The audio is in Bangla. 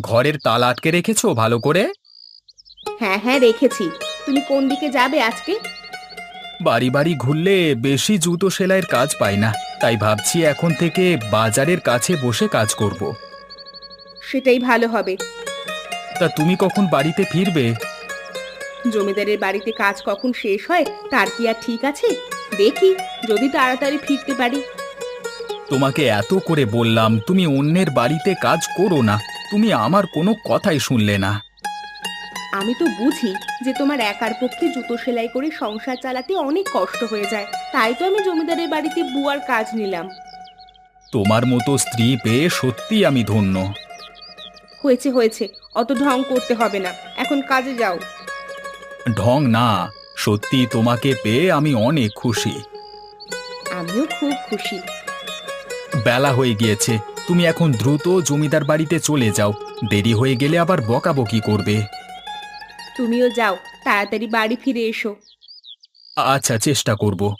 ঘরের তালা আটকে রেখেছো ভালো করে? হ্যাঁ হ্যাঁ রেখেছি। তুমি কোন দিকে যাবে আজকে? বাড়ি বাড়ি ঘুরলে বেশি জুতো সেলাইয়ের কাজ পাই না। তাই ভাবছি এখন থেকে বাজারের কাছে বসে কাজ করব। সেটাই ভালো হবে। তা তুমি কখন বাড়িতে ফিরবে? জমিদারের বাড়িতে কাজ কখন শেষ হয় তার কি আর ঠিক আছে? দেখি যদি তাড়াতাড়ি ফিরতে পারি। তোমাকে এত করে বললাম তুমি অন্যের বাড়িতে কাজ করো না। তুমি আমার কোনো কথাই শুনলে না। আমি তো বুঝি যে তোমার একার পক্ষে জুতো সেলাই করে সংসার চালাতে অনেক কষ্ট হয়ে যায়। তাই তো আমি জমিদারের বাড়িতে বুয়ার কাজ নিলাম। তোমার মতো স্ত্রী পেয়ে সত্যি আমি ধন্য। হয়েছে হয়েছে। অত ঢং করতে হবে না। এখন কাজে যাও। ঢং না সত্যি তোমাকে পেয়ে আমি অনেক খুশি। আমিও খুব খুশি। বেলা হয়ে গিয়েছে। তুমি এখন দ্রুত জমিদার বাড়িতে চলে যাও। দেরি হয়ে গেলে আবার বকাবকি করবে। তুমিও যাও তাড়াতাড়ি বাড়ি ফিরে এসো। আচ্ছা চেষ্টা করব।